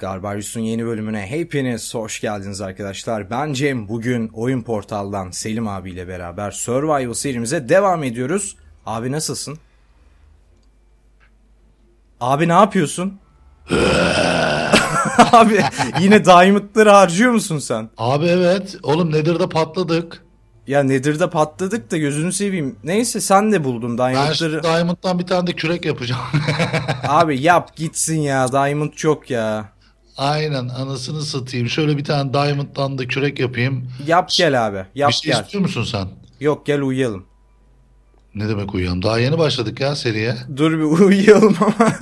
Garbarius'un yeni bölümüne hepiniz hoş geldiniz arkadaşlar. Ben Cem. Bugün Oyun Portal'dan Selim abiyle beraber Survival serimize devam ediyoruz. Abi nasılsın? Abi ne yapıyorsun? abi yine diamondları harcıyor musun sen? Abi evet. Oğlum Nether'da patladık. Ya Nether'da patladık da gözünü seveyim. Neyse sen de buldun Ben diamondları. şimdi Diamond'dan bir tane de kürek yapacağım. Abi yap gitsin ya. Diamond çok ya. Aynen anasını satayım. Şöyle bir tane Diamond'dan da kürek yapayım. Yap gel abi. Yap bir şey gel. istiyor musun sen? Yok gel uyuyalım. Ne demek uyuyalım? Daha yeni başladık ya seriye. Dur bir uyuyalım ama.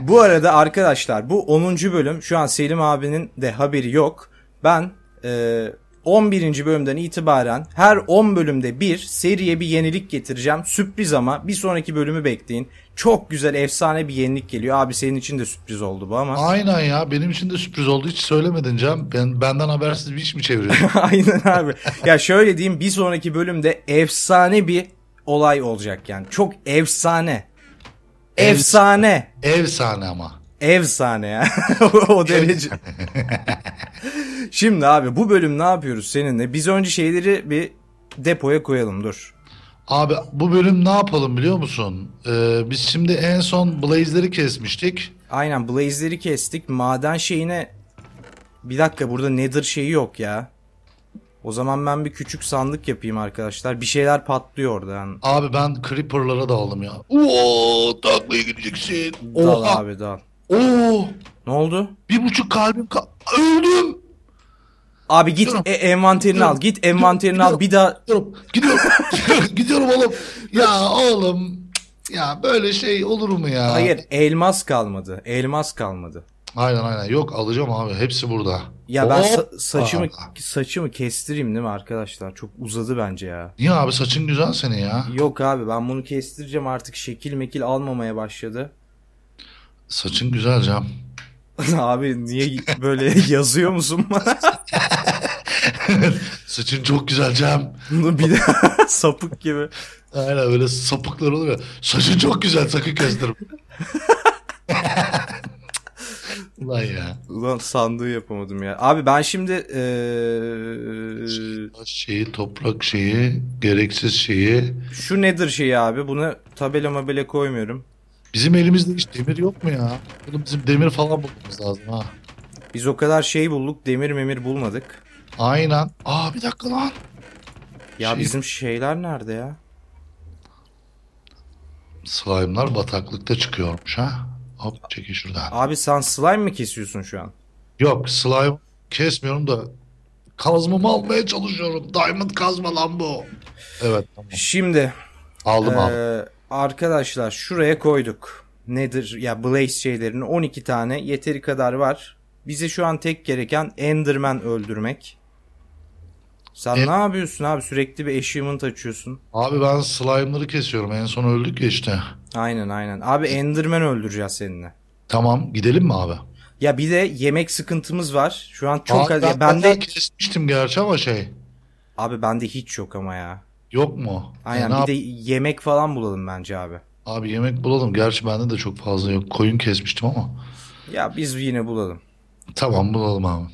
bu arada arkadaşlar bu 10. bölüm şu an Selim abinin de haberi yok. Ben e, 11. bölümden itibaren her 10 bölümde bir seriye bir yenilik getireceğim. Sürpriz ama bir sonraki bölümü bekleyin. Çok güzel efsane bir yenilik geliyor. Abi senin için de sürpriz oldu bu ama. Aynen ya. Benim için de sürpriz oldu. Hiç söylemedin Cem. Ben, benden habersiz bir iş mi çeviriyorsun? Aynen abi. Ya şöyle diyeyim bir sonraki bölümde efsane bir olay olacak yani. Çok efsane. Efsane. Efsane ama. Efsane ya. o derece. Şimdi abi bu bölüm ne yapıyoruz seninle? Biz önce şeyleri bir depoya koyalım dur. Abi bu bölüm ne yapalım biliyor musun? Ee, biz şimdi en son Blaze'leri kesmiştik. Aynen Blaze'leri kestik. Maden şeyine... Bir dakika burada Nether şeyi yok ya. O zaman ben bir küçük sandık yapayım arkadaşlar. Bir şeyler patlıyor orada yani. Abi ben Creeper'lara daldım ya. Oo taklaya gideceksin. Dal Oha. abi dal. Oo. Ne oldu? Bir buçuk kalbim ka- öldüm. Abi git Gidiyorum. e- envanterini al. Git envanterini al. Bir daha Gidiyorum. Gidiyorum. Gidiyorum oğlum. Ya oğlum. Ya böyle şey olur mu ya? Hayır elmas kalmadı. Elmas kalmadı. Aynen aynen. Yok alacağım abi. Hepsi burada. Ya ben Hop. sa- saçımı Aa. saçımı kestireyim değil mi arkadaşlar? Çok uzadı bence ya. Niye abi saçın güzel senin ya? Yok abi ben bunu kestireceğim artık şekil mekil almamaya başladı. Saçın güzel Cem. abi niye böyle yazıyor musun bana? Saçın çok güzel Cem. Bunu bir de sapık gibi. Aynen öyle sapıklar oluyor. Saçın çok güzel sakın kestirme. Ulan ya. Ulan sandığı yapamadım ya. Abi ben şimdi Taş şeyi, toprak şeyi, gereksiz şeyi. şu nedir şeyi abi? Buna tabela mabela koymuyorum. Bizim elimizde hiç demir yok mu ya? Oğlum bizim demir falan bulmamız lazım ha. Biz o kadar şey bulduk demir memir bulmadık. Aynen. Aa bir dakika lan. Ya Şey- bizim şeyler nerede ya? Slime'lar bataklıkta çıkıyormuş ha. Hop çekin şuradan. Abi sen slime mi kesiyorsun şu an? Yok slime kesmiyorum da kazmamı almaya çalışıyorum. Diamond kazma lan bu. Evet tamam. Şimdi Aldım aldım. Ee, arkadaşlar şuraya koyduk. Nedir ya Blaze şeylerini 12 tane yeteri kadar var. Bize şu an tek gereken Enderman öldürmek. Sen E- ne yapıyorsun abi? Sürekli bir achievement açıyorsun. Abi ben slime'ları kesiyorum. En son öldük ya işte. Aynen aynen. Abi Enderman öldüreceğiz seninle. Tamam gidelim mi abi? Ya bir de yemek sıkıntımız var. Şu an çok az. ben, bende bayağı kesmiştim gerçi ama şey. abi bende hiç yok ama ya. Yok mu? Aynen ne bir de yemek falan bulalım bence abi. Abi yemek bulalım. Gerçi bende de çok fazla yok. Koyun kesmiştim ama. Ya biz yine bulalım. Tamam bulalım abi.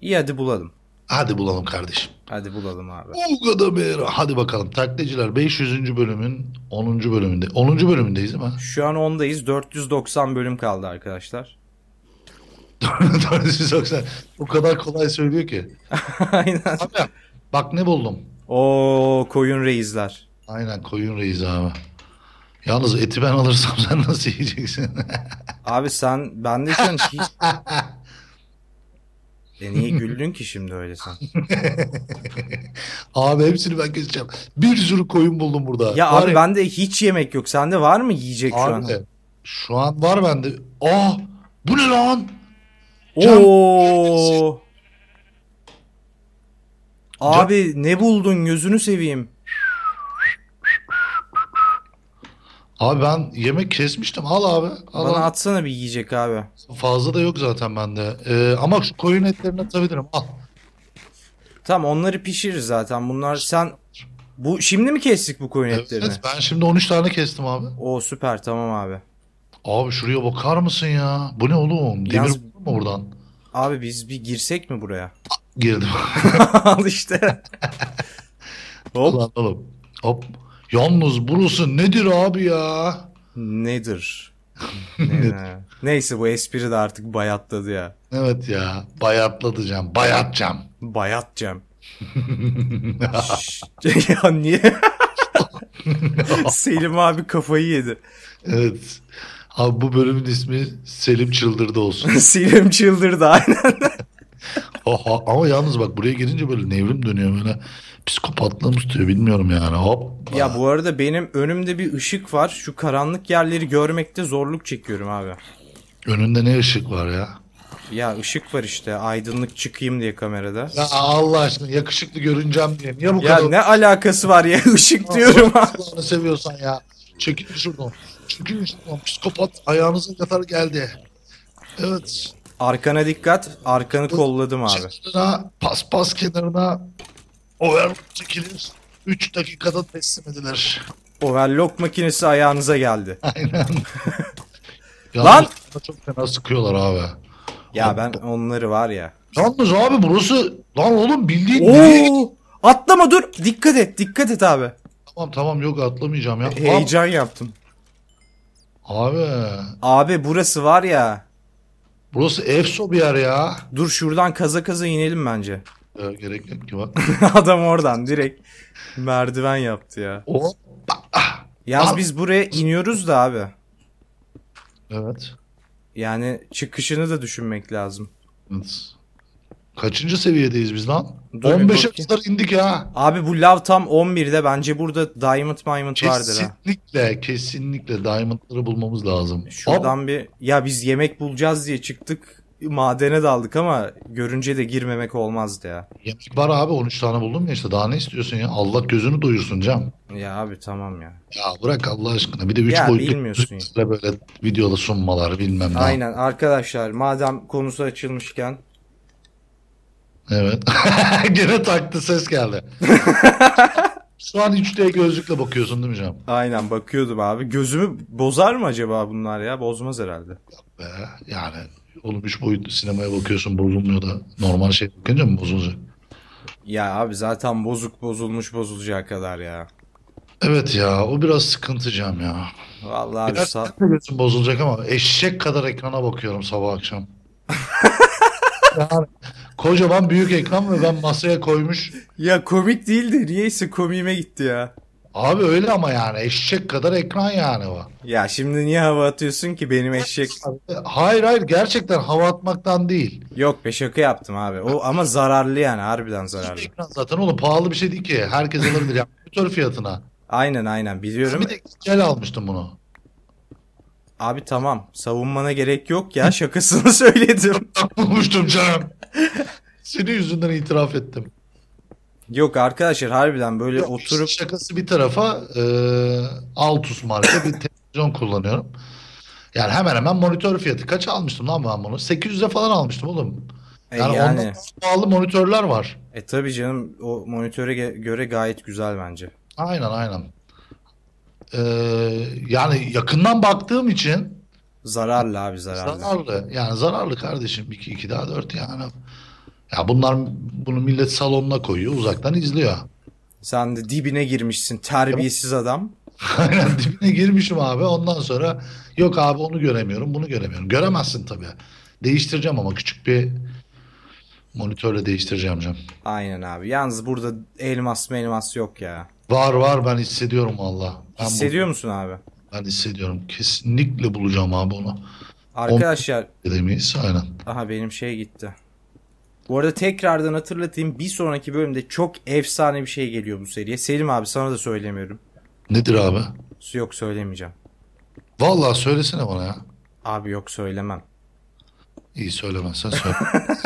İyi hadi bulalım. Hadi bulalım kardeşim. Hadi bulalım abi. Kadar bir. Hadi bakalım. Taklitçiler 500. bölümün 10. bölümünde. 10. bölümündeyiz değil mi? Şu an 10'dayız. 490 bölüm kaldı arkadaşlar. 490. O kadar kolay söylüyor ki. Aynen. Abi bak ne buldum. O koyun reisler. Aynen koyun reis abi. Yalnız eti ben alırsam sen nasıl yiyeceksin? Abi sen bende şu an hiç... E niye güldün ki şimdi öyle sen? abi hepsini ben keseceğim. Bir sürü koyun buldum burada. Ya Var abi bende hiç yemek yok. Sende var mı yiyecek şu an? Abi, şu an var bende. Aa bu ne lan? Can- Oo. Abi ne buldun gözünü seveyim. Abi ben yemek kesmiştim. Al abi. Al Bana al. atsana bir yiyecek abi. Fazla da yok zaten bende. Ee, ama şu koyun etlerini atabilirim. Al. Tamam onları pişiririz zaten. Bunlar sen bu şimdi mi kestik bu koyun Evet, etlerini? ben şimdi 13 tane kestim abi. O süper tamam abi. Abi şuraya bakar mısın ya? Bu ne oğlum? Demir Yalnız- var mı buradan? Abi biz bir girsek mi buraya? Girdim. Al işte. Hop. Ulan oğlum. Hop. Yalnız burası nedir abi ya? Nedir? Ne- Neyse bu espri de artık bayatladı ya. Evet ya. Bayatlatacağım. Bayatacağım. Bayatcam. Şşş. ya niye? Selim abi kafayı yedi. Evet. Abi bu bölümün ismi Selim Çıldırdı olsun. Selim çıldırdı aynen. Oha, ama yalnız bak buraya gelince böyle nevrim dönüyor böyle. Psikopatlığım tutuyor bilmiyorum yani. Hop. Ya bu arada benim önümde bir ışık var. Şu karanlık yerleri görmekte zorluk çekiyorum abi. Önünde ne ışık var ya? Ya ışık var işte aydınlık çıkayım diye kamerada. Ya Allah aşkına yakışıklı görüneceğim diye. Niye bu Ya kadar ne alakası var ya ışık diyorum abi. Seviyorsan ya. Çekil şuradan. Çekil şuradan. Psikopat ayağınıza kadar geldi. Evet. Arkana dikkat. Arkanı kolladım abi. Kenarına, paspas kenarına over çekilir. 3 dakikada teslim edilir. Overlock makinesi ayağınıza geldi. Aynen. Lan! Çok fena sıkıyorlar abi. Ya ben onları var ya. Yalnız abi burası lan oğlum bildiğin nereye- Oo! Atlama dur. Dikkat et. Dikkat et abi. Tamam tamam yok atlamayacağım ya. Heyecan yaptım. Abi Abi burası var ya. Burası efso bir yer ya. Dur şuradan kaza kaza inelim bence. Ee, gerek yok ki bak. Adam oradan direkt merdiven yaptı ya. Hop. Yalnız Abi- biz buraya iniyoruz da abi. Evet. Yani çıkışını da düşünmek lazım. evet. Kaçıncı seviyedeyiz biz lan? Dur bir 15'e bakayım. kadar indik ha. Abi bu lav tam 11'de bence burada diamond diamond vardır ha. Kesinlikle, kesinlikle diamondları bulmamız lazım. Şuradan bir ya biz yemek bulacağız diye çıktık madene daldık ama görünce de girmemek olmazdı ya. Yemek var abi 13 tane buldum ya işte daha ne istiyorsun ya? Allah gözünü doyursun Cam. Ya abi tamam ya. Ya bırak Allah aşkına bir de 3 Ya boyutlu böyle videoda sunmalar bilmem ne. Aynen arkadaşlar madem konusu açılmışken Evet. Gene taktı ses geldi. Şu an 3D gözlükle bakıyorsun değil mi Cam? aynen bakıyordum abi. Gözümü bozar mı acaba bunlar ya? Bozmaz herhalde. Be, yani oğlum 3 boyutlu sinemaya bakıyorsun bozulmuyor da normal şey bakınca mı bozulacak? Ya abi zaten bozuk bozulmuş bozulacağı kadar ya. Evet ya o biraz sıkıntı Cam ya. Vallahi abi sa- gözün bozulacak ama eşek kadar ekrana bakıyorum sabah akşam. yani kocaman büyük ekran ve ben masaya koymuş. Ya komik değildi. Niyeyse komiğime gitti ya. Abi öyle ama yani eşek kadar ekran yani o. Ya şimdi niye hava atıyorsun ki benim eşek? Hayır hayır gerçekten hava atmaktan değil. Yok be şaka yaptım abi. O ama zararlı yani harbiden zararlı. Ekran zaten oğlum pahalı bir şey değil ki. Herkes alabilir yani monitör fiyatına. Aynen aynen biliyorum. Bir de gel almıştım bunu. Abi tamam savunmana gerek yok ya şakasını söyledim. Bulmuştum canım. Senin yüzünden itiraf ettim. Yok arkadaşlar harbiden böyle Yok, oturup Şakası bir tarafa e, Altus marka bir televizyon kullanıyorum. Yani hemen hemen monitör fiyatı. Kaç almıştım lan ben bunu? 800'e falan almıştım oğlum. e, Yani, yani, ondan pahalı monitörler var. e tabi canım o monitöre göre gayet güzel bence. Aynen aynen. E, yani yakından baktığım için Zararlı abi zararlı. zararlı. Yani zararlı kardeşim. 2 2 daha 4 yani. Ya bunlar bunu millet salonuna koyuyor, uzaktan izliyor. Sen de dibine girmişsin terbiyesiz adam. Aynen dibine girmişim abi. Ondan sonra yok abi onu göremiyorum, bunu göremiyorum. Göremezsin tabii. Değiştireceğim ama küçük bir monitörle değiştireceğim canım. Aynen abi. Yalnız burada elmas elmas yok ya. Var var ben hissediyorum valla. Ben, bu- Hissediyor musun abi? ben hissediyorum. Kesinlikle bulacağım abi onu. Arkadaşlar Edemeyiz aynen. aha benim şey gitti. Bu arada tekrardan hatırlatayım bir sonraki bölümde çok efsane bir şey geliyor bu seriye. Selim abi sana da söylemiyorum. Nedir abi? Yok söylemeyeceğim. Valla söylesene bana ya. Abi yok söylemem. İyi söylemezsen söyle.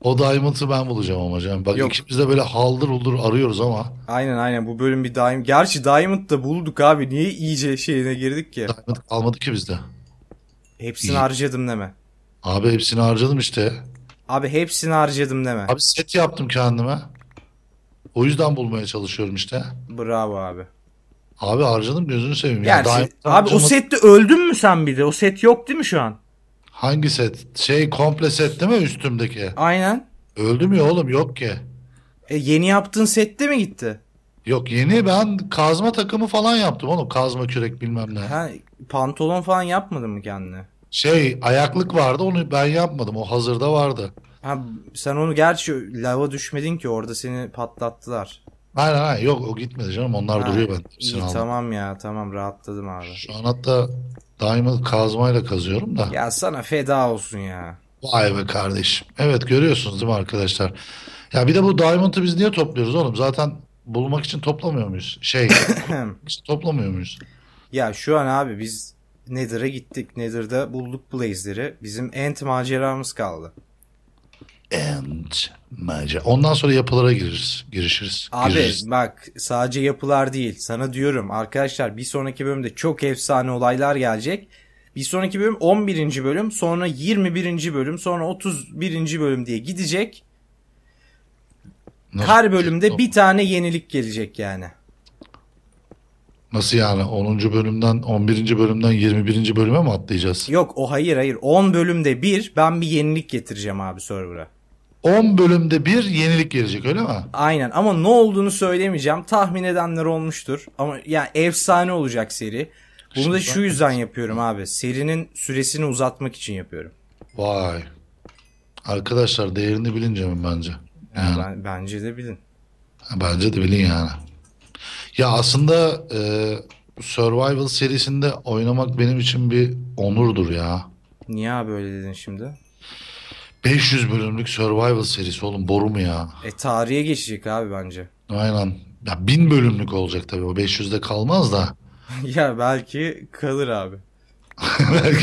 o Diamond'ı ben bulacağım ama canım. Bak Yok. ikimiz de böyle haldır uldur arıyoruz ama Aynen aynen bu bölüm bir Diamond. Gerçi Diamond da bulduk abi. Niye iyice şeyine girdik ki? Diamond kalmadı ki bizde. Hepsini İyi. harcadım deme. Abi hepsini harcadım işte. Abi hepsini harcadım deme. Abi set yaptım kendime. O yüzden bulmaya çalışıyorum işte. Bravo abi. Abi harcadım gözünü seveyim. ya. Gerçi Diamond abi o sette öldün mü sen bir de? O set yok değil mi şu an? Hangi set? Şey komple set değil mi üstümdeki? Aynen. Öldüm ya oğlum yok ki. E, yeni yaptığın sette mi gitti? Yok yeni ben kazma takımı falan yaptım oğlum. Kazma kürek bilmem ne. Ha, pantolon falan yapmadın mı kendine? Şey ayaklık vardı onu ben yapmadım. O hazırda vardı. Ha, sen onu gerçi lava düşmedin ki orada seni patlattılar. Aynen aynen yok o gitmedi canım onlar Ha, duruyor ben. İyi aldım. tamam ya tamam rahatladım abi. Şu an hatta diamond kazmayla kazıyorum da. Ya sana feda olsun ya. Vay be kardeşim. Evet görüyorsunuz değil mi arkadaşlar? Ya bir de bu diamond'ı biz niye topluyoruz oğlum? Zaten bulmak için toplamıyor muyuz? Şey toplamıyor muyuz? ya şu an abi biz Nether'a gittik. Nether'da bulduk Blaze'leri. Bizim End maceramız kaldı. And maca. Ondan sonra yapılara gireriz. Girişiriz. Abi gireriz. bak sadece yapılar değil. Sana diyorum arkadaşlar bir sonraki bölümde çok efsane olaylar gelecek. Bir sonraki bölüm 11. bölüm, sonra 21. bölüm, sonra 31. bölüm diye gidecek. Nasıl- Her bölümde bir tane yenilik gelecek yani. Nasıl yani? 10. bölümden 11. bölümden 21. bölüme mi atlayacağız? Yok o hayır hayır 10 bölümde bir ben bir yenilik getireceğim abi server'a. 10 bölümde bir yenilik gelecek öyle mi? Aynen ama ne olduğunu söylemeyeceğim. Tahmin edenler olmuştur. Ama yani efsane olacak seri. Bunu da şu yüzden yapıyorum abi. Serinin süresini uzatmak için yapıyorum. Vay. Arkadaşlar değerini bilince mi bence? Yani Yani, ben, bence de bilin. bence de bilin yani. Ya aslında e, Survival serisinde oynamak benim için bir onurdur ya. Niye abi öyle dedin şimdi? 500 bölümlük Survival serisi oğlum boru mu ya? E tarihe geçecek abi bence. Aynen. Ya 1000 bölümlük olacak tabii o 500'de kalmaz da. ya belki kalır abi.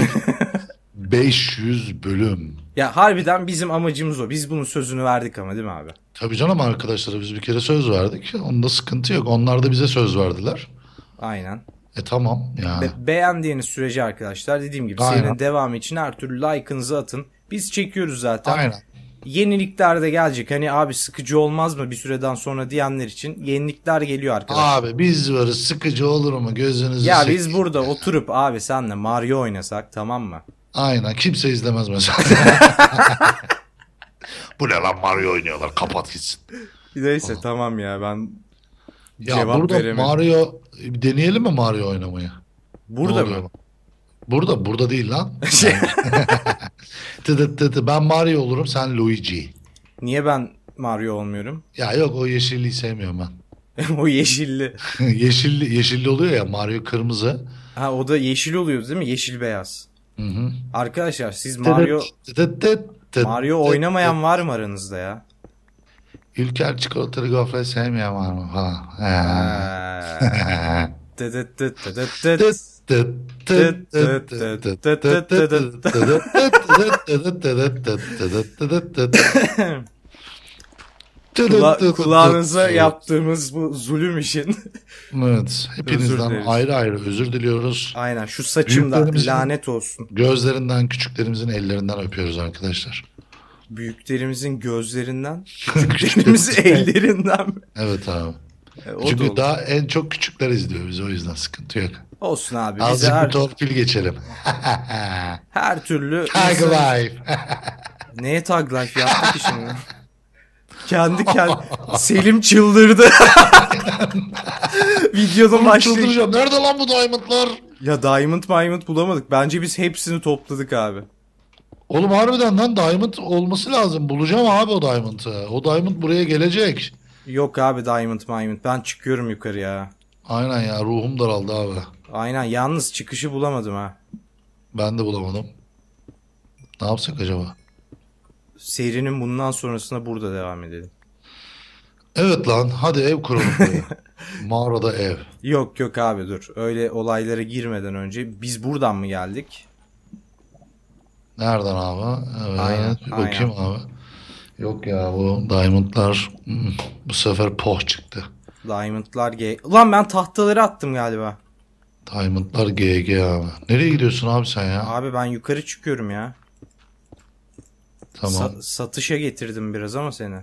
500 bölüm. Ya harbiden bizim amacımız o. Biz bunun sözünü verdik ama değil mi abi? Tabii canım arkadaşlara biz bir kere söz verdik. Onda sıkıntı yok. Onlar da bize söz verdiler. Aynen. E tamam yani. Be- beğendiğiniz sürece arkadaşlar dediğim gibi Aynen. serinin devamı için her türlü like'ınızı atın. Biz çekiyoruz zaten. Aynen. Yenilikler de gelecek. Hani abi sıkıcı olmaz mı bir süreden sonra diyenler için yenilikler geliyor arkadaşlar. Abi biz varız sıkıcı olur mu gözünüzü ya biz burada oturup abi senle Mario oynasak tamam mı? Aynen kimse izlemez mesela. Bu ne lan Mario oynuyorlar kapat gitsin. Neyse tamam ya ben Ya cevap burada veremedim. Mario deneyelim mi Mario oynamayı? burada Ne oluyor? Burada burada değil lan. Şey, Tı tı tı tı. Ben Mario olurum sen Luigi. niye ben Mario olmuyorum? Ya yok o yeşilliyi sevmiyorum ben. o yeşilli. yeşilli yeşilli oluyor ya Mario kırmızı. Ha o da yeşil oluyor değil mi? Yeşil beyaz. Hı hı. Arkadaşlar siz Mario Mario oynamayan var mı aranızda ya? Ülker çikolatalı gofret sevmeyen var mı falan. Kula kulağınıza yaptığımız bu zulüm için. evet. Hepinizden ayrı ayrı özür diliyoruz. Aynen. Şu saçımda lanet olsun. Gözlerinden, küçüklerimizin ellerinden öpüyoruz arkadaşlar. Büyüklerimizin gözlerinden, küçüklerimizin ellerinden. evet abi. E, o Çünkü daha en çok küçükler izliyor bizi o yüzden sıkıntı yok. Olsun abi. Azıcık bir her, torpil geçelim. her türlü Tag insan- life. Neye tag life yaptık ki şimdi? Kendi kendi Selim çıldırdı. Videonun başlığı. çıldıracağım. Nerede lan bu diamondlar? Ya Diamond Diamond bulamadık. Bence biz hepsini topladık abi. Oğlum harbiden lan diamond olması lazım. Bulacağım abi o diamond'ı. O diamond buraya gelecek. Yok abi Diamond Diamond. Ben çıkıyorum yukarıya. Aynen ya ruhum daraldı abi. Aynen yalnız çıkışı bulamadım ha. Ben de bulamadım. Ne yapsak acaba? Serinin bundan sonrasında burada devam edelim. Evet lan hadi ev kuralım. buraya. Mağarada ev. Yok yok abi dur. Öyle olaylara girmeden önce biz buradan mı geldik? Nereden abi? Evet. Aynen, bir bakayım abi. Yok ya bu diamondlar hmm, bu sefer poh çıktı. Diamond'lar G. Ulan ben tahtaları attım galiba. Diamondlar GG abi. Nereye gidiyorsun abi sen ya? Abi ben yukarı çıkıyorum ya. Tamam. Sa- satışa getirdim biraz ama seni.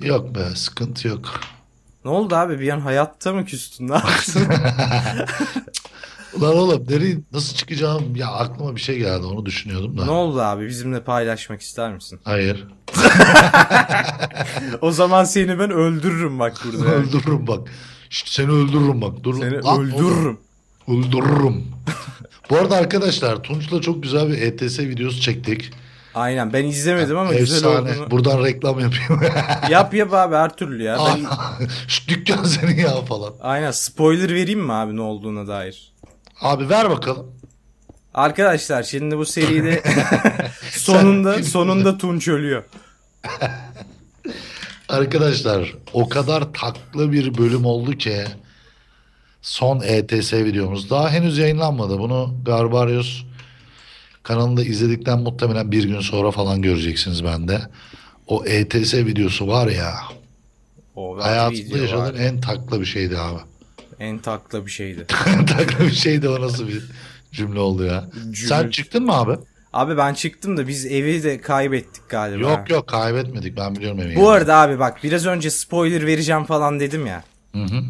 Yok be sıkıntı yok. Ne oldu abi bir an hayatta mı küstün? Ne yaptın? Ulan oğlum nereye nasıl çıkacağım ya aklıma bir şey geldi onu düşünüyordum da. ne oldu abi bizimle paylaşmak ister misin? Hayır. O zaman seni ben öldürürüm bak burada. öldürürüm bak. Şşt, seni öldürürüm bak. Dur. Seni Lan öldürürüm. Öldürürüm. Bu arada arkadaşlar Tunç'la çok güzel bir ETS videosu çektik. Aynen ben izlemedim ama güzel Efsane. olduğunu. Buradan reklam yapayım. Yap yap abi her türlü ya. Ben... Şu dükkan senin ya falan. Aynen spoiler vereyim mi abi ne olduğuna dair? Abi ver bakalım. Arkadaşlar şimdi bu seride sonunda sonunda Tunç ölüyor. Arkadaşlar o kadar taklı bir bölüm oldu ki son ETS videomuz daha henüz yayınlanmadı. Bunu Garbarius kanalında izledikten muhtemelen bir gün sonra falan göreceksiniz bende. O ETS videosu var ya O hayatımda yaşadığım en taklı bir şeydi abi. En takla bir şeydi. taklı bir şeydi o nasıl bir cümle oldu ya. Cümle. Sen çıktın mı abi? Abi ben çıktım da biz evi de kaybettik galiba. Yok yok kaybetmedik ben biliyorum evi. Bu arada abi bak biraz önce spoiler vereceğim falan dedim ya. Hı hı.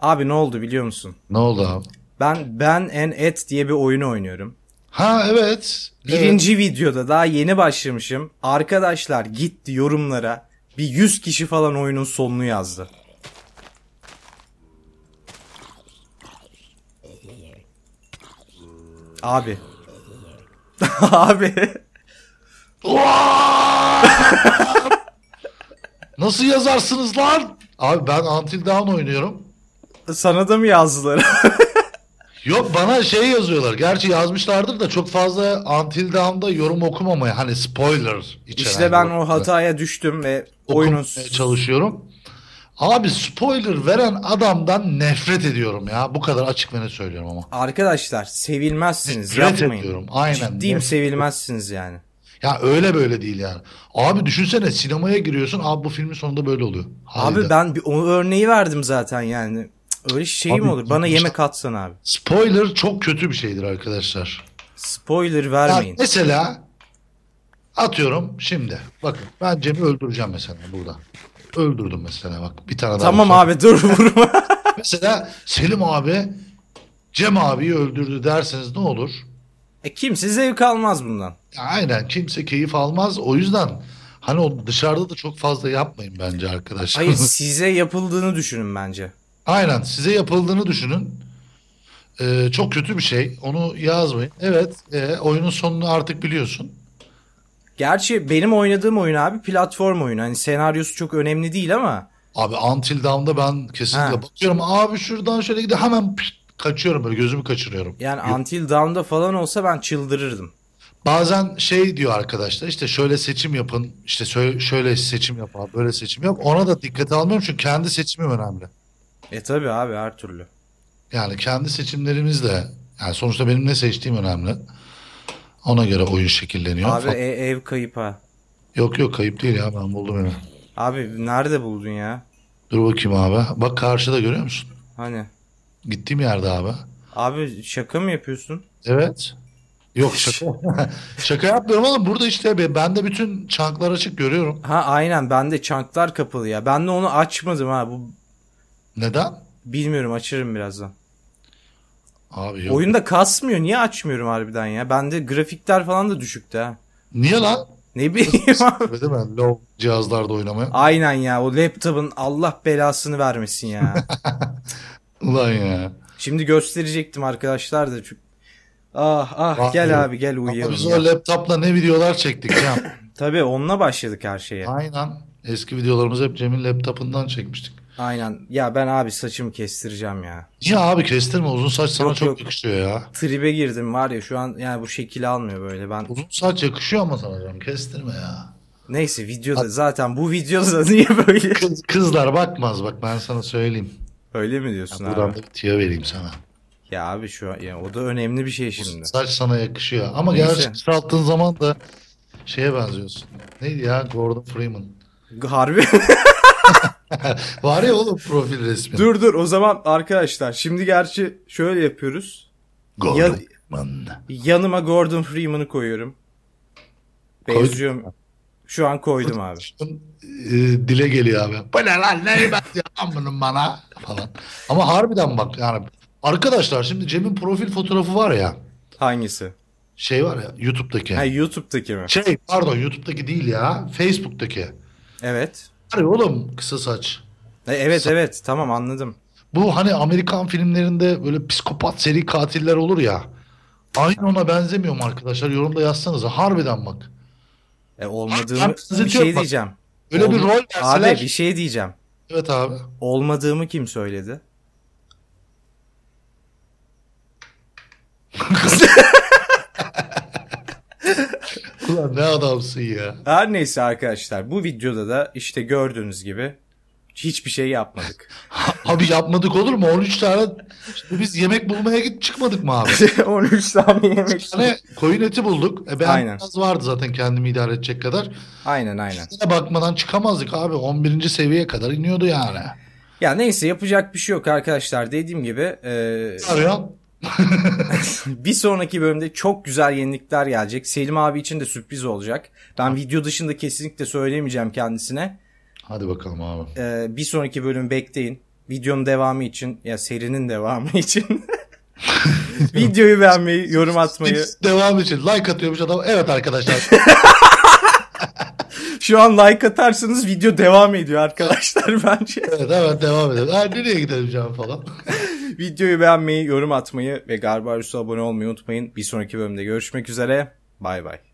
Abi ne oldu biliyor musun? Ne oldu abi? Ben Ben and Ed diye bir oyun oynuyorum. Ha evet. Evet. Birinci videoda daha yeni başlamışım. Arkadaşlar gitti yorumlara bir 100 kişi falan oyunun sonunu yazdı. Abi. Abi. Nasıl yazarsınız lan? Abi ben Until Dawn oynuyorum. Sana da mı yazdılar? Yok bana şey yazıyorlar. Gerçi yazmışlardır da çok fazla Until Dawn'da yorum okumamaya hani spoiler içeren işte ben o hataya düştüm ve oyunun çalışıyorum. Abi spoiler veren adamdan nefret ediyorum ya. Bu kadar açık ve net söylüyorum ama. arkadaşlar sevilmezsiniz Nefret yapmayın. ediyorum. Aynen. Ciddiyim Nefret- sevilmezsiniz yani. Ya öyle böyle değil yani. Abi düşünsene sinemaya giriyorsun. Abi bu filmin sonunda böyle oluyor. Abi Haliyle. ben bir o örneği verdim zaten yani. Öyle şey mi Abi, olur? Bana yemek atsan abi. Spoiler çok kötü bir şeydir arkadaşlar. Spoiler Ya vermeyin. mesela atıyorum şimdi. Bakın ben Cem'i öldüreceğim mesela burada. Öldürdüm mesela bak bir tane daha. Tamam olsa. abi dur vurma. Mesela Selim abi Cem abiyi öldürdü derseniz ne olur? e, kimse zevk almaz bundan. Aynen kimse keyif almaz. O yüzden hani o dışarıda da çok fazla yapmayın bence arkadaşlar. Hayır size yapıldığını düşünün bence. Aynen size yapıldığını düşünün. Ee, çok kötü bir şey. Onu yazmayın. Evet e, oyunun sonunu artık biliyorsun. Gerçi benim oynadığım oyun abi platform oyunu. Hani senaryosu çok önemli değil ama Abi Until Dawn'da ben kesinlikle Ha. bakıyorum. Abi şuradan şöyle gidiyor hemen pişt, kaçıyorum böyle gözümü kaçırıyorum. yani Until Dawn'da falan olsa ben çıldırırdım. Bazen şey diyor arkadaşlar işte şöyle seçim yapın işte şöyle, şöyle seçim yap abi böyle seçim yap. Ona da dikkate almıyorum çünkü kendi seçimim önemli. E tabi abi her türlü. Yani kendi seçimlerimiz de yani sonuçta benim ne seçtiğim önemli. Ona göre oyun şekilleniyor. Abi Fa- e- ev kayıp ha. Yok yok kayıp değil ya ben buldum evi. Abi nerede buldun ya? Dur bakayım abi. Bak karşıda görüyor musun? Hani? Gittiğim yerde abi. Abi şaka mı yapıyorsun? Evet. Yok şaka. şaka yapmıyorum oğlum. Burada işte be- ben de bütün çanklar açık görüyorum. Ha aynen bende çanklar kapalı ya. Ben de onu açmadım ha. Bu Neden? bilmiyorum açarım birazdan. Abi yok. Oyunda kasmıyor. Niye açmıyorum harbiden ya? Bende grafikler falan da düşüktü ha. Niye lan? Ne bileyim abi. Değil mi? Low cihazlarda oynamaya. Aynen ya o laptopun Allah belasını vermesin ya. Ulan ya. Şimdi gösterecektim arkadaşlar da. çünkü- Ah ah Bak gel ya. abi gel Ama uyuyalım. biz ya. o laptopla ne videolar çektik ya. Tabii onunla başladık her şeye. Aynen. Eski videolarımızı hep Cem'in laptopundan çekmiştik. Aynen. Ya ben abi saçımı kestireceğim ya. Niye abi kestirme uzun saç sana Yok, çok yok. yakışıyor ya. Tribe girdim var ya şu an yani bu şekil almıyor böyle. Ben Uzun saç yakışıyor ama sana canım kestirme ya. neyse videoda zaten bu videoda niye böyle? Kız, kızlar bakmaz bak ben sana söyleyeyim. Öyle mi diyorsun Buradan abi? da bir tüyo vereyim sana. Ya abi şu an ya o da önemli bir şey Uzun şimdi. saç sana yakışıyor. Ama Neyse. gerçi kısalttığın zaman da şeye benziyorsun. Neydi ya Gordon Freeman. Harbi. Var ya oğlum profil resmi. dur dur o zaman arkadaşlar şimdi gerçi şöyle yapıyoruz. Gordon Ya- Freeman. Yanıma Gordon Freeman'ı koyuyorum. Benziyorum. Şu an koydum abi. e, dile geliyor abi. Bu ne lan neyi benziyor lan bunun bana falan. Ama harbiden bak yani arkadaşlar şimdi Cem'in profil fotoğrafı var ya Hangisi? şey var ya YouTube'daki. Ha YouTube'daki mi? Şey pardon YouTube'daki değil ya Facebook'taki. Evet. Var oğlum kısa saç. E, evet evet tamam anladım. Bu hani Amerikan filmlerinde böyle psikopat seri katiller olur ya. Aynı ona benzemiyor mu arkadaşlar? Yorumda yazsanıza. Harbiden bak. E, olmadığımı Ben bir şey bak. diyeceğim. Öyle bir Olma- rol verseler. Abi bir şey diyeceğim. Evet abi. Olmadığımı kim söyledi? Ulan ne adamsın ya. Her neyse arkadaşlar bu videoda da işte gördüğünüz gibi hiçbir şey yapmadık. Abi yapmadık olur mu? 13 tane Şimdi biz yemek bulmaya git çıkmadık mı abi? 13 tane yemek. Hani koyun eti bulduk. E ben Aynen. biraz vardı zaten kendimi idare edecek kadar. Aynen aynen. Yine bakmadan çıkamazdık abi. 11. seviyeye kadar iniyordu yani. Ya neyse yapacak bir şey yok arkadaşlar. Dediğim gibi e, Arıyorsun. bir sonraki bölümde çok güzel yenilikler gelecek. Selim abi için de sürpriz olacak. Ben video dışında kesinlikle söyleyemeyeceğim kendisine. Hadi bakalım abi. E, bir sonraki bölüm bekleyin. Videonun devamı için ya serinin devamı için videoyu beğenmeyi, yorum atmayı. Devam için like atıyormuş adam. Evet arkadaşlar. Şu an like atarsanız video devam ediyor arkadaşlar bence. evet evet devam edelim. Ha, nereye gidelim canım falan. Videoyu beğenmeyi, yorum atmayı ve Garbarius'a abone olmayı unutmayın. Bir sonraki bölümde görüşmek üzere. Bay bay.